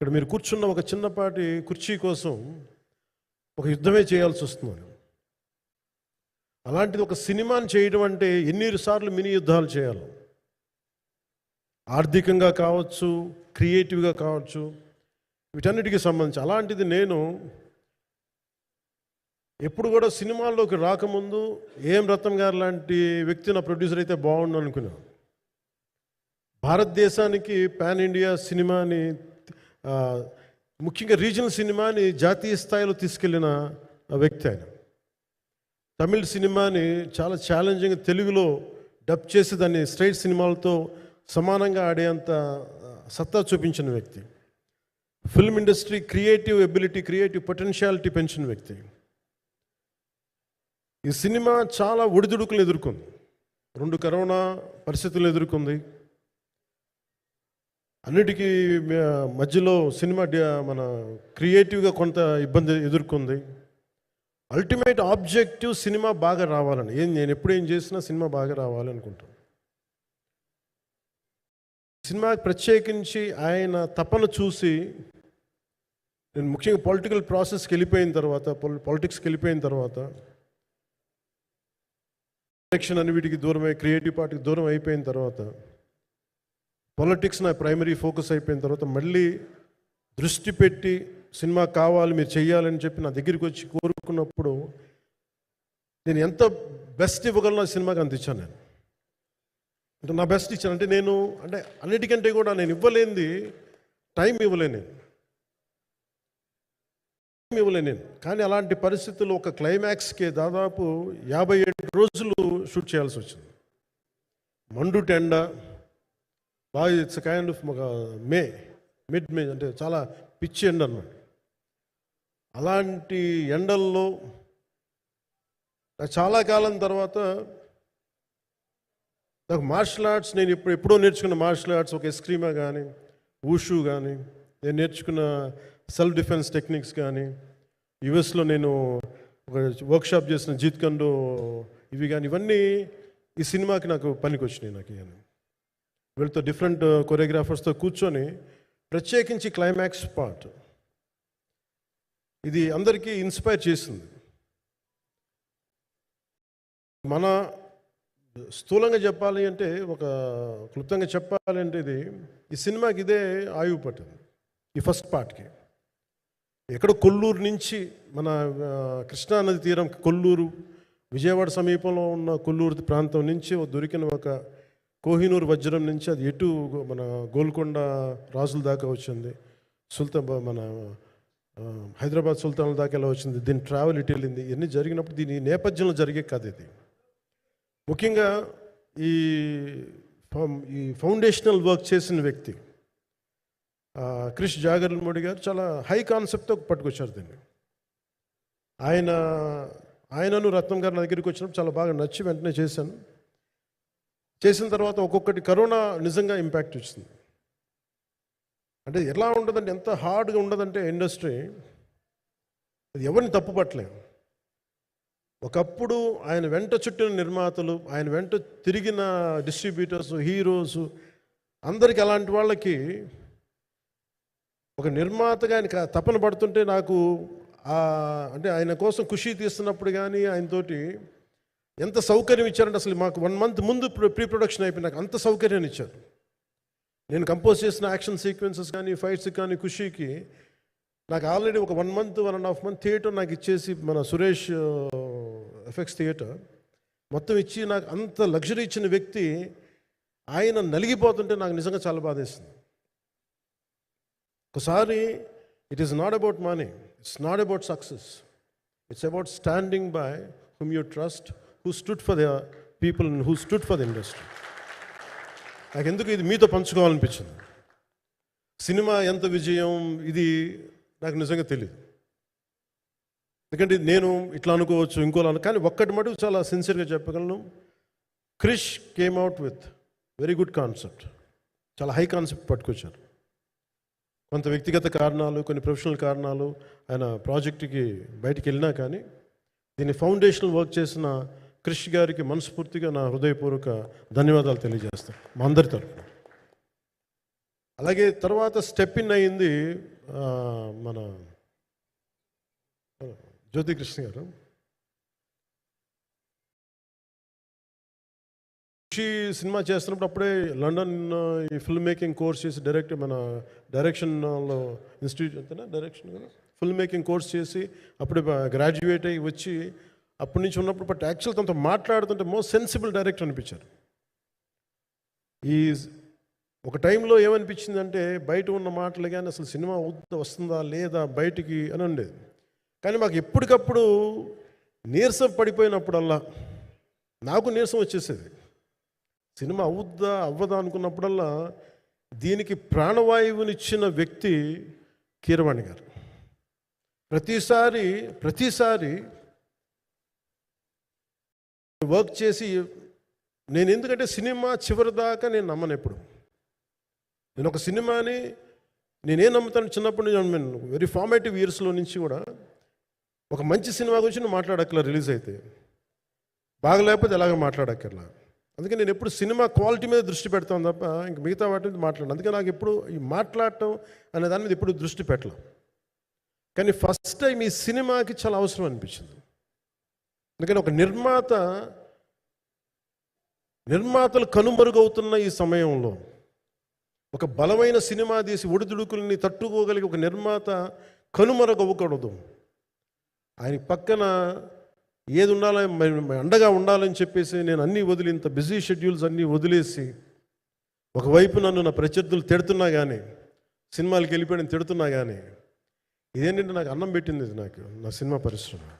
ఇక్కడ మీరు కూర్చున్న ఒక చిన్నపాటి కుర్చీ కోసం ఒక యుద్ధమే చేయాల్సి వస్తుంది. అలాంటిది ఒక సినిమాని చేయడం అంటే ఎన్ని సార్లు మినీ యుద్ధాలు చేయాలి. ఆర్థికంగా కావచ్చు క్రియేటివ్గా కావచ్చు వీటన్నిటికీ సంబంధించి. అలాంటిది నేను ఎప్పుడు కూడా సినిమాల్లోకి రాకముందు ఏం రత్నం గారు లాంటి వ్యక్తి నా ప్రొడ్యూసర్ అయితే బాగుండు అనుకున్నాను భారతదేశానికి పాన్ ఇండియా సినిమాని ముఖ్యంగా రీజనల్ సినిమాని జాతీయ స్థాయిలో తీసుకెళ్ళిన వ్యక్తి ఆయన. తమిళ సినిమాని చాలా ఛాలెంజింగ్ తెలుగులో డబ్ చేసి దాన్ని స్ట్రైట్ సినిమాలతో సమానంగా ఆడేంత సత్తా చూపించిన వ్యక్తి. Film industry creative ability creative potentiality పెంచిన వ్యక్తి. ఈ సినిమా చాలా ఒడిదుడుకులు ఎదుర్కొంది. రెండు కరోనా పరిస్థితులు ఎదుర్కొంది. అన్నిటికీ మధ్యలో సినిమా మన క్రియేటివ్గా కొంత ఇబ్బంది ఎదుర్కొంది. అల్టిమేట్ ఆబ్జెక్టివ్ సినిమా బాగా రావాలని ఏం నేను ఎప్పుడు ఏం చేసినా సినిమా బాగా రావాలనుకుంటాను సినిమా ప్రత్యేకించి ఆయన తపన చూసి నేను ముఖ్యంగా పొలిటికల్ ప్రాసెస్కి వెళ్ళిపోయిన తర్వాత పాలిటిక్స్కి వెళ్ళిపోయిన తర్వాత ఎలక్షన్ అని వీటికి దూరమై క్రియేటివ్ పార్టీకి దూరం అయిపోయిన తర్వాత పొలిటిక్స్ నా ప్రైమరీ ఫోకస్ అయిపోయిన తర్వాత మళ్ళీ దృష్టి పెట్టి సినిమా కావాలి మీరు చెయ్యాలని చెప్పి నా దగ్గరికి వచ్చి కోరుకున్నప్పుడు నేను ఎంత బెస్ట్ ఇవ్వగలను ఆ సినిమాకి అంత ఇచ్చాను నేను. అంటే నా బెస్ట్ ఇచ్చాను. అంటే నేను అంటే అన్నిటికంటే కూడా నేను ఇవ్వలేనిది టైం ఇవ్వలేను నేను. టైం ఇవ్వలేను నేను. కానీ అలాంటి పరిస్థితుల్లో ఒక క్లైమాక్స్కి దాదాపు యాభై ఏడు రోజులు షూట్ చేయాల్సి వచ్చింది. మండు టెండా బాగా ఇట్స్ కైండ్ ఆఫ్ ఒక మే మిడ్ మే అంటే చాలా పిచ్చి ఎండ అన్నమాట. అలాంటి ఎండల్లో చాలా కాలం తర్వాత నాకు మార్షల్ ఆర్ట్స్ నేను ఇప్పుడు ఎప్పుడో నేర్చుకున్న మార్షల్ ఆర్ట్స్ ఒక ఎస్క్రీమా కానీ ఊషు కానీ నేను నేర్చుకున్న సెల్ఫ్ డిఫెన్స్ టెక్నిక్స్ కానీ యుఎస్లో నేను ఒక వర్క్షాప్ చేసిన జీత్ కండో ఇవి కానీ ఇవన్నీ ఈ సినిమాకి నాకు పనికి వచ్చినాయి నాకు ఇవన్నీ. వీళ్ళతో డిఫరెంట్ కొరియోగ్రాఫర్స్తో uh, కూర్చొని ప్రత్యేకించి క్లైమాక్స్ పార్ట్ ఇది అందరికీ ఇన్స్పైర్ చేసింది. మన స్థూలంగా చెప్పాలి అంటే ఒక క్లుప్తంగా చెప్పాలి అంటే ఇది ఈ సినిమాకి ఇదే ఆయువు పట్టింది. ఈ ఫస్ట్ పార్ట్కి ఎక్కడో కొల్లూరు నుంచి మన కృష్ణానది తీరం కొల్లూరు విజయవాడ సమీపంలో ఉన్న కొల్లూరు ప్రాంతం నుంచి దొరికిన ఒక కోహినూర్ వజ్రం నుంచి అది ఎటు మన గోల్కొండ రాజుల దాకా వచ్చింది. సుల్తాన్ బ- మన హైదరాబాద్ సుల్తాన్ల దాకా ఎలా వచ్చింది? దీని ట్రావెల్ ఇటు వెళ్ళింది ఇవన్నీ జరిగినప్పుడు దీని నేపథ్యంలో జరిగే కథ ఇది. ముఖ్యంగా ఈ ఈ ఫౌండేషనల్ వర్క్ చేసిన వ్యక్తి క్రిష్ క్రిష్ జాగర్లమూడి గారు చాలా హై కాన్సెప్ట్తో పట్టుకొచ్చారు దీన్ని. ఆయన ఆయనను రత్నం గారు నా దగ్గరికి వచ్చినప్పుడు చాలా బాగా నచ్చి వెంటనే చేశాను. చేసిన తర్వాత ఒక్కొక్కటి కరోనా నిజంగా ఇంపాక్ట్ ఇచ్చింది. అంటే ఎలా ఉండదంటే ఎంత హార్డ్గా ఉండదంటే ఇండస్ట్రీ అది ఎవరిని తప్పుపట్టలేము ఒకప్పుడు ఆయన వెంట చుట్టిన నిర్మాతలు ఆయన వెంట తిరిగిన డిస్ట్రిబ్యూటర్స్ హీరోస్ అందరికి అలాంటి వాళ్ళకి ఒక నిర్మాతగా ఆయన తపన పడుతుంటే నాకు అంటే ఆయన కోసం ఖుషి తీస్తున్నప్పుడు కానీ ఆయనతోటి ఎంత సౌకర్యం ఇచ్చారంటే అసలు మాకు వన్ మంత్ ముందు ప్రీ ప్రొడక్షన్ అయిపోయి నాకు అంత సౌకర్యాన్ని ఇచ్చారు. నేను కంపోజ్ చేసిన యాక్షన్ సీక్వెన్సెస్ కానీ ఫైట్స్ కానీ ఖుషీకి నాకు ఆల్రెడీ ఒక one month one and half month theatre నాకు ఇచ్చేసి మన సురేష్ ఎఫెక్ట్స్ థియేటర్ మొత్తం ఇచ్చి నాకు అంత లగ్జరీ ఇచ్చిన వ్యక్తి ఆయన నలిగిపోతుంటే నాకు నిజంగా చాలా బాధేస్తుంది ఒకసారి it is not about money it's not about success it's about standing by whom you trust who stood for the people who stood for the industry నాకు ఎందుకు ఇది మీతో పంచుకోవాలనిపించింది? సినిమా ఎంత విజయం ఇది నాకు నిజంగా తెలియదు ఎందుకంటే నేను ఇట్లా అనుకోవచ్చు ఇంకోలా కానీ ఒక్కటి మటుకు చాలా సిన్సియర్గా చెప్పగలను. Krish came out with very good concept చాలా హై కాన్సెప్ట్ పట్టుకొచ్చారు. కొంత వ్యక్తిగత కారణాలు కొన్ని ప్రొఫెషనల్ కారణాలు ఆయన ప్రాజెక్టుకి బయటికి వెళ్ళినా కానీ దీన్ని ఫౌండేషనల్ వర్క్ చేసిన క్రిష్ గారికి మనస్ఫూర్తిగా నా హృదయపూర్వక ధన్యవాదాలు తెలియజేస్తాను మా అందరి తరఫున. అలాగే తర్వాత స్టెప్ ఇన్ అయింది మన జ్యోతి కృష్ణ గారు. ఖుషి సినిమా చేస్తున్నప్పుడు అప్పుడే లండన్ ఈ ఫిల్మ్ మేకింగ్ కోర్స్ చేసి డైరెక్ట్ మన డైరెక్షన్లో ఇన్స్టిట్యూట్ అంతేనా? డైరెక్షన్ ఫిల్మ్ మేకింగ్ కోర్స్ చేసి అప్పుడే గ్రాడ్యుయేట్ అయ్యి వచ్చి అప్పటి నుంచి ఉన్నప్పుడు బట్ యాక్చువల్ తనతో మాట్లాడుతుంటే మోస్ట్ సెన్సిబుల్ డైరెక్టర్ అనిపించారు. ఈ ఒక టైంలో ఏమనిపించిందంటే బయట ఉన్న మాటలు కానీ అసలు సినిమా వస్తుందా లేదా బయటికి అని ఉండేది. కానీ మాకు ఎప్పటికప్పుడు నీరసం పడిపోయినప్పుడల్లా నాకు నీరసం వచ్చేసేది. సినిమా అవుద్దా అవ్వదా అనుకున్నప్పుడల్లా దీనికి ప్రాణవాయువునిచ్చిన వ్యక్తి కీరవాణి గారు. ప్రతిసారి ప్రతిసారి వర్క్ చేసి నేను ఎందుకంటే సినిమా చివరి దాకా నేను నమ్మను ఎప్పుడు. నేను ఒక సినిమాని నేనేం నమ్ముతాను చిన్నప్పటి నుంచి నేను వెరీ ఫార్మేటివ్ ఇయర్స్లో నుంచి కూడా ఒక మంచి సినిమా గురించి నువ్వు మాట్లాడక్కర్లా రిలీజ్ అయితే. బాగలేకపోతే ఎలాగ మాట్లాడక్కర్లా. అందుకే నేను ఎప్పుడు సినిమా క్వాలిటీ మీద దృష్టి పెడతాను తప్ప ఇంక మిగతా వాటి మీద మాట్లాడను. అందుకే నాకు ఎప్పుడు ఈ మాట్లాడటం అనే దాని మీద ఎప్పుడు దృష్టి పెట్టలేం కానీ ఫస్ట్ టైం ఈ సినిమాకి చాలా అవసరం అనిపించింది. అందుకని ఒక నిర్మాత నిర్మాతలు కనుమరుగవుతున్న ఈ సమయంలో ఒక బలమైన సినిమా తీసి ఒడిదుడుకుల్ని తట్టుకోగలిగే ఒక నిర్మాత కనుమరుగవ్వకూడదు. ఆయన పక్కన ఏది ఉండాలని మరి అండగా ఉండాలని చెప్పేసి నేను అన్నీ వదిలి ఇంత బిజీ షెడ్యూల్స్ అన్నీ వదిలేసి ఒకవైపు నన్ను నా ప్రత్యర్థులు తిడుతున్నా కానీ సినిమాలకు వెళ్ళిపోయిన తిడుతున్నా కానీ ఇదేంటంటే నాకు అన్నం పెట్టింది నాకు నా సినిమా పరిశ్రమ.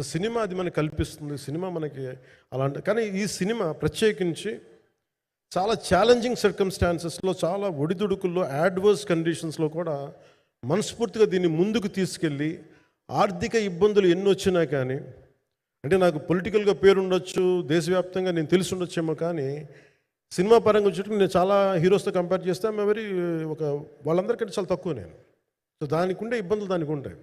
so cinema అది మనకు కల్పిస్తుంది సినిమా మనకి అలాంటి కానీ ఈ సినిమా ప్రత్యేకించి చాలా ఛాలెంజింగ్ సర్కమ్స్టాన్సెస్లో చాలా ఒడిదుడుకుల్లో యాడ్వర్స్ కండిషన్స్లో కూడా మనస్ఫూర్తిగా దీన్ని ముందుకు తీసుకెళ్ళి ఆర్థిక ఇబ్బందులు ఎన్ని వచ్చినా కానీ అంటే నాకు పొలిటికల్గా పేరుండొచ్చు దేశవ్యాప్తంగా నేను తెలిసి ఉండొచ్చేమో కానీ సినిమా పరంగా వచ్చేటప్పుడు నేను చాలా హీరోస్తో కంపేర్ చేస్తే ఆమె ఒక వాళ్ళందరికంటే చాలా తక్కువ నేను. సో దానికి ఉండే ఇబ్బందులు దానికి ఉంటాయి.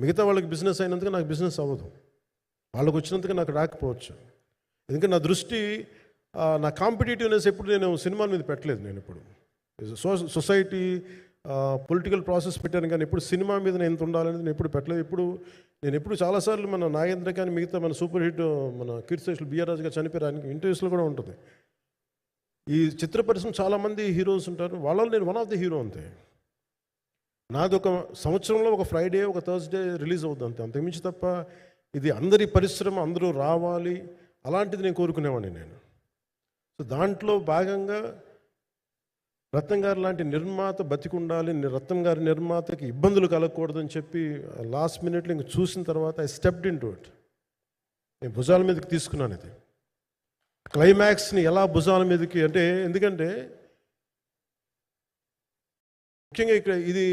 మిగతా వాళ్ళకి బిజినెస్ అయినందుకు నాకు బిజినెస్ అవ్వదు. వాళ్ళకి వచ్చినందుకు నాకు రాకపోవచ్చు. ఎందుకంటే నా దృష్టి నా కాంపిటేటివ్నెస్ ఎప్పుడు నేను సినిమాల మీద పెట్టలేదు నేను ఇప్పుడు. సో సొసైటీ పొలిటికల్ ప్రాసెస్ పెట్టాను కానీ ఎప్పుడు సినిమా మీద నేను ఎంత ఉండాలనేది నేను ఎప్పుడు పెట్టలేదు. ఇప్పుడు నేను ఎప్పుడు చాలాసార్లు మన నాగేంద్ర కానీ మిగతా మన సూపర్ హిట్ మన కీర్తిశేషులు బిఆర్ రాజు గారు చనిపోయారు. ఇంటర్వ్యూస్లో కూడా ఉంటుంది. ఈ చిత్ర పరిశ్రమ చాలామంది హీరోస్ ఉంటారు. వాళ్ళలో నేను వన్ ఆఫ్ ది హీరో అంతే. నాది ఒక సంవత్సరంలో ఒక ఫ్రైడే ఒక థర్స్డే రిలీజ్ అవుతుంది అంతే. అంతకుమించి తప్ప ఇది అందరి పరిశ్రమ అందరూ రావాలి అలాంటిది నేను కోరుకునేవాడిని నేను. సో దాంట్లో భాగంగా రత్నం గారు లాంటి నిర్మాత బతికుండాలి రత్నం గారి నిర్మాతకి ఇబ్బందులు కలగకూడదని చెప్పి లాస్ట్ మినిట్లో ఇంక చూసిన తర్వాత I stepped into it నేను భుజాల మీదకి తీసుకున్నాను ఇది. క్లైమాక్స్ని ఎలా భుజాల మీదకి అంటే ఎందుకంటే ముఖ్యంగా ఇక్కడ ఇది